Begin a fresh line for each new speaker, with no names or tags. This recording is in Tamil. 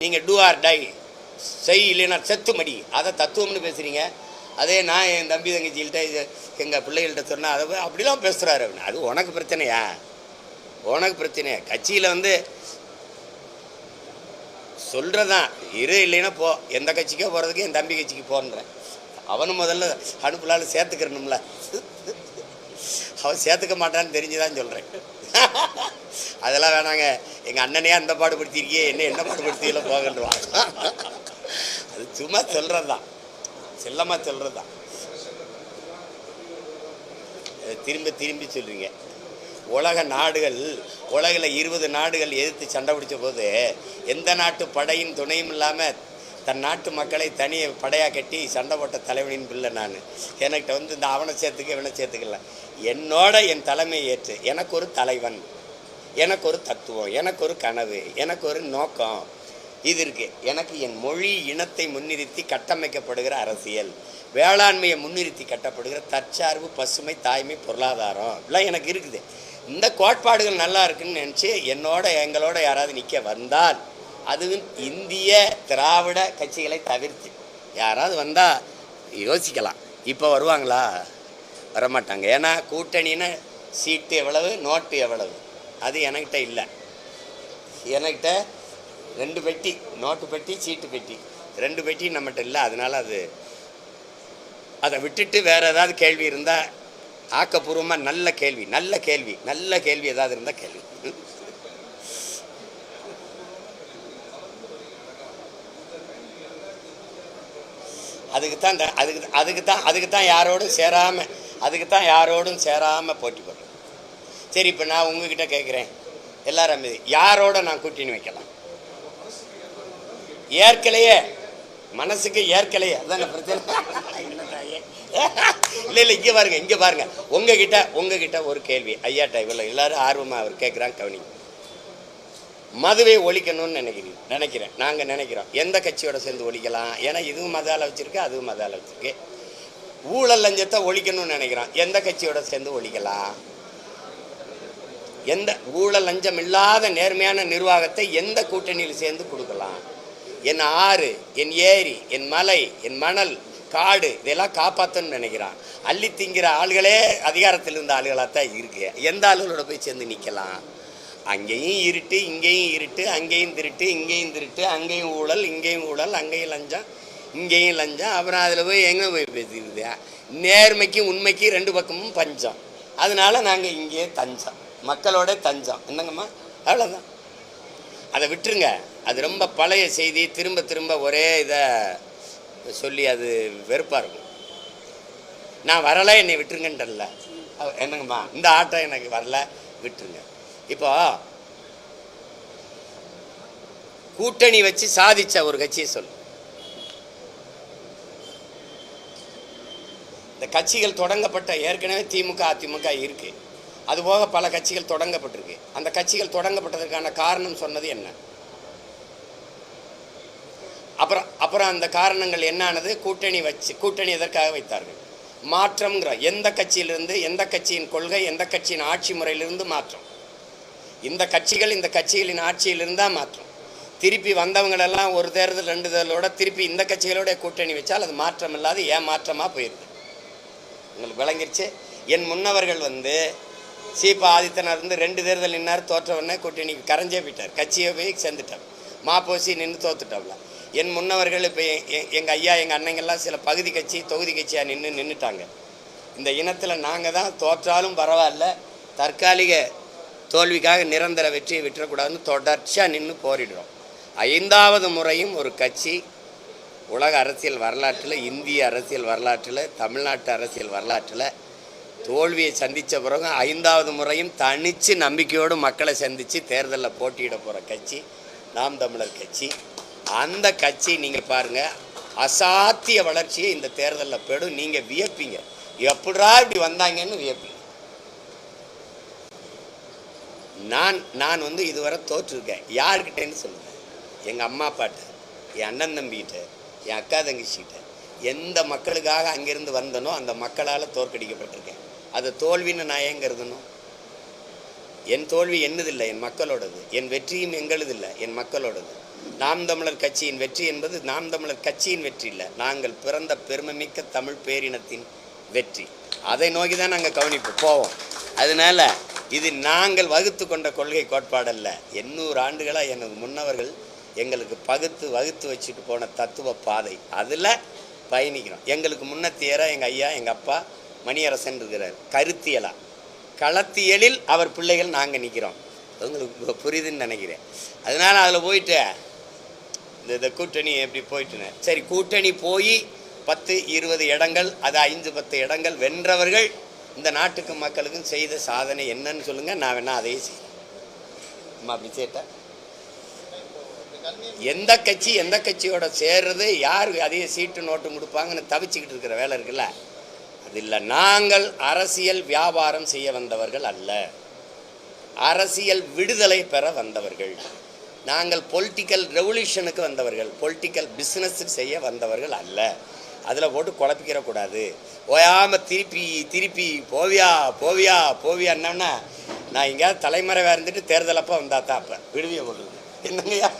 நீங்கள் டூ ஆர் டை செய் இல்லைன்னா செத்து மடி அதை தத்துவம்னு பேசுகிறீங்க அதே நான் என் தம்பி தங்கச்சிகிட்ட இது எங்கள் பிள்ளைகள்கிட்ட சொன்னால் அதை அப்படிலாம் பேசுகிறாரு அப்படின்னு அது உனக்கு பிரச்சனையா? உனக்கு பிரச்சனையா? கட்சியில் வந்து சொல்கிறதான் இரு இல்லைன்னா போ. எந்த கட்சிக்கோ போகிறதுக்கு என் தம்பி கட்சிக்கு போன்றேன். அவனும் முதல்ல அனுப்புலால் சேர்த்துக்கிறணும்ல. அவன் சேர்த்துக்க மாட்டான்னு தெரிஞ்சுதான் சொல்கிறேன் அதெல்லாம் வேணாங்க. எங்கள் அண்ணனே அந்த பாடுபடுத்திருக்கியே என்ன என்ன பாடுபடுத்தியில போகன்றுவான் அது சும்மா சொல்கிறது தான் செல்லமாக சொல்கிறது தான் திரும்ப திரும்பி சொல்கிறீங்க உலக நாடுகள் உலகில் இருபது நாடுகள் எதிர்த்து சண்டை பிடிச்ச போது எந்த நாட்டு படையின் துணையும் இல்லாமல் தன் நாட்டு மக்களை தனியை படையாக கட்டி சண்டை போட்ட தலைவனின் பிள்ளை நான். என்கிட்ட வந்து இந்த அவனை சேர்த்துக்க இவனை சேர்த்துக்கல. என்னோட என் தலைமை ஏற்று எனக்கு ஒரு தலைவன். எனக்கு ஒரு தத்துவம் எனக்கு ஒரு கனவு எனக்கு ஒரு நோக்கம் இது இருக்கு. எனக்கு என் மொழி இனத்தை முன்னிறுத்தி கட்டமைக்கப்படுகிற அரசியல் வேளாண்மையை முன்னிறுத்தி கட்டப்படுகிற தற்சார்பு பசுமை தாய்மை பொருளாதாரம் இதெல்லாம் எனக்கு இருக்குது. இந்த கோட்பாடுகள் நல்லா இருக்குன்னு நினச்சி என்னோட எங்களோட யாராவது நிற்க வந்தால் அதுவும் இந்திய திராவிட கட்சிகளை தவிர்த்து. யாராவது வந்தால் யோசிக்கலாம். இப்போ வருவாங்களா? வரமாட்டாங்க. ஏன்னா கூட்டணின்னு சீட்டு எவ்வளவு நோட்டு எவ்வளவு? அது என்கிட்ட இல்லை. என்கிட்ட ரெண்டு பெட்டி நோட்டு பெட்டி சீட்டு பெட்டி. ரெண்டு பெட்டி நம்மகிட்ட இல்லை. அதனால் அது அதை விட்டுட்டு வேறு ஏதாவது கேள்வி இருந்தால் ஆக்கப்பூர்வமாக நல்ல கேள்வி நல்ல கேள்வி நல்ல கேள்வி ஏதாவது இருந்தால் கேள்வி அதுக்கு தான் இந்த- அதுக்கு அதுக்கு தான் அதுக்கு தான் யாரோடும் சேராமல் அதுக்கு தான் யாரோடும் சேராமல் போட்டி போடுறோம் சரி இப்போ நான் உங்ககிட்ட கேட்குறேன் எல்லாரும் யாரோட நான் கூட்டின்னு வைக்கலாம்? ஏற்கலையே. மனசுக்கு ஏற்கலையே. அதான் பிரச்சனை? இல்லை இல்லை இங்கே பாருங்க இங்கே பாருங்க. உங்ககிட்ட உங்ககிட்ட ஒரு கேள்வி. ஐயா இவ்வளோ எல்லாரும் ஆர்வமாக அவர் கேட்குறாங்க கவனி மதுவை ஒழிக்கணும்னு நினைக்கிறீங்க? நினைக்கிறேன். நாங்கள் நினைக்கிறோம். எந்த கட்சியோட சேர்ந்து ஒழிக்கலாம்? ஏன்னா இதுவும் மதால வச்சிருக்கு அதுவும் மதால வச்சிருக்கு. ஊழல் லஞ்சத்தை ஒழிக்கணும்னு நினைக்கிறோம். எந்த கட்சியோட சேர்ந்து ஒழிக்கலாம்? எந்த ஊழல் லஞ்சம் இல்லாத நேர்மையான நிர்வாகத்தை எந்த கூட்டணியில் சேர்ந்து கொடுக்கலாம்? என் ஆறு என் ஏரி என் மலை என் மணல் காடு இதெல்லாம் காப்பாற்றணும்னு நினைக்கிறான். அள்ளி திங்கிற ஆளுகளே அதிகாரத்தில் இருந்த ஆளுகளாக தான் இருக்கு. எந்த ஆளுகளோட போய் சேர்ந்து நிற்கலாம்? அங்கேயும் இருட்டு இங்கேயும் இருட்டு அங்கேயும் திருட்டு இங்கேயும் திருட்டு அங்கேயும் ஊழல் இங்கேயும் ஊழல் அங்கேயும் லஞ்சம் இங்கேயும் லஞ்சம். அப்புறம் அதில் போய் எங்கே போய் பேசிக்கிறது? நேர்மைக்கும் உண்மைக்கும் ரெண்டு பக்கமும் பஞ்சம். அதனால நாங்கள் இங்கேயே தஞ்சம். மக்களோட தஞ்சம். என்னங்கம்மா? அவ்வளோதான் அதை விட்டுருங்க. அது ரொம்ப பழைய செய்தி. திரும்ப திரும்ப ஒரே இதை சொல்லி அது வெறுப்பாக இருக்கும். நான் வரலை என்னை விட்டுருங்கன்றல என்னங்கம்மா? இந்த ஆட்டம் எனக்கு வரல. விட்டுருங்க. இப்போ கூட்டணி வச்சு சாதிச்ச ஒரு கட்சியை சொல்லு இந்த கட்சிகள் தொடங்கப்பட்ட ஏற்கனவே திமுக அதிமுக இருக்குது அதுபோக பல கட்சிகள் தொடங்கப்பட்டிருக்கு. அந்த கட்சிகள் தொடங்கப்பட்டதற்கான காரணம் சொன்னது என்ன? அப்புறம் அப்புறம் அந்த காரணங்கள் என்னானது? கூட்டணி வச்சு கூட்டணி எதற்காக வைத்தார்கள்? மாற்றம்ங்கிற எந்த கட்சியிலிருந்து எந்த கட்சியின் கொள்கை எந்த கட்சியின் ஆட்சி முறையிலிருந்து மாற்றம். இந்த கட்சிகள் இந்த கட்சிகளின் ஆட்சியிலிருந்து தான் மாற்றம். திருப்பி வந்தவங்களெல்லாம் ஒரு தேர்தல் ரெண்டு தேர்தலோட திருப்பி இந்த கட்சிகளோட கூட்டணி வச்சால் அது மாற்றம் இல்லாத ஏமாற்றமாக போயிடுது உங்களுக்கு விளங்கிருச்சு? என் முன்னவர்கள் வந்து சீபா ஆதித்தனார் இருந்து ரெண்டு தேர்தல் நின்னார் தோற்ற கூட்டி கூட்டணிக்கு கரைஞ்சே போயிட்டார். கட்சியை போய் சேர்ந்துட்டார். மாப்போசி நின்று தோத்துட்டாப்ல என் முன்னவர்கள் இப்போ எங்கள் ஐயா எங்கள் அண்ணங்கள்லாம் சில பகுதி கட்சி தொகுதி கட்சியாக நின்று நின்றுட்டாங்க இந்த இனத்தில் நாங்கள் தான் தோற்றாலும் பரவாயில்ல தற்காலிக தோல்விக்காக நிரந்தர வெற்றியை விட்டுறக்கூடாதுன்னு தொடர்ச்சியாக நின்று போரிடுறோம். ஐந்தாவது முறையும் ஒரு கட்சி உலக அரசியல் வரலாற்றில் இந்திய அரசியல் வரலாற்றில் தமிழ்நாட்டு அரசியல் வரலாற்றில் தோல்வியை சந்தித்த பிறகு ஐந்தாவது முறையும் தனித்து நம்பிக்கையோடு மக்களை சந்தித்து தேர்தலில் போட்டியிட போகிற கட்சி நாம் தமிழர் கட்சி. அந்த கட்சி நீங்கள் பாருங்கள் அசாத்திய வளர்ச்சியை இந்த தேர்தலில் போயிடும் நீங்கள் வியப்பீங்க. எப்படா இப்படி வந்தாங்கன்னு வியப்பீங்க. நான் நான் வந்து இதுவரை தோற்றுருக்கேன். யாருக்கிட்டேன்னு சொல்லுங்கள் எங்கள் அம்மா அப்பாட்ட என் அண்ணன் தம்பிகிட்ட என் அக்கா தங்கச்சிகிட்ட. எந்த மக்களுக்காக அங்கேருந்து வந்தனோ அந்த மக்களால் தோற்கடிக்கப்பட்டிருக்கேன். அது தோல்வின்னு நான் ஏன் கருதணும்? என் தோல்வி என்னதில்லை? என் மக்களோடது. என் வெற்றியும் எங்களுதில்லை. என் மக்களோடது. நாம் தமிழர் கட்சியின் வெற்றி என்பது நாம் தமிழர் கட்சியின் வெற்றி இல்லை. நாங்கள் பிறந்த பெருமைமிக்க தமிழ் பேரினத்தின் வெற்றி. அதை நோக்கி தான் நாங்கள் கவனிப்பு போவோம். அதனால இது நாங்கள் வகுத்து கொண்ட கொள்கை கோட்பாடல்ல. எண்ணூறு ஆண்டுகளாக எனக்கு முன்னவர்கள் எங்களுக்கு பகுத்து வகுத்து வச்சுட்டு போன தத்துவ பாதை. அதில் பயணிக்கிறோம். எங்களுக்கு முன்னத்தியரா எங்கள் ஐயா எங்கள் அப்பா மணியரசன் இருக்கிறார். கருத்தியலா. களத்தியலில் அவர் பிள்ளைகள் நாங்கள் நிற்கிறோம் உங்களுக்கு புரியுதுன்னு நினைக்கிறேன். அதனால் அதில் போயிட்டு இந்த இந்த கூட்டணி எப்படி போயிட்டுன சரி கூட்டணி போய் பத்து இருபது இடங்கள் அது ஐந்து பத்து இடங்கள் வென்றவர்கள் இந்த நாட்டுக்கு மக்களுக்கும் செய்த சாதனை என்னன்னு சொல்லுங்கள் நான் வேணால் அதையே செய்கிறேன் அம்மா அப்படி சேட்டா எந்த கட்சி எந்த கட்சியோட சேர்றது யார் அதிக சீட்டு நோட்டு கொடுப்பாங்கன்னு தவிச்சுக்கிட்டு இருக்கிற வேலை இருக்குல்ல? இல்லை நாங்கள் அரசியல் வியாபாரம் செய்ய வந்தவர்கள் அல்ல. அரசியல் விடுதலை பெற வந்தவர்கள். நாங்கள் பொலிட்டிக்கல் ரெவல்யூஷனுக்கு வந்தவர்கள் பொலிட்டிக்கல் பிஸ்னஸ் செய்ய வந்தவர்கள் அல்ல. அதில் போட்டு குழப்பிக்கிற கூடாது. ஓயாமல் திருப்பி திருப்பி போவியா போவியா போவியா என்னன்னா நான் எங்கேயாவது தலைமறைவாக இருந்துட்டு தேர்தல் அப்போ வந்தா தான் அப்போ. விடுவிய போடுறது. என்னங்கய்யா?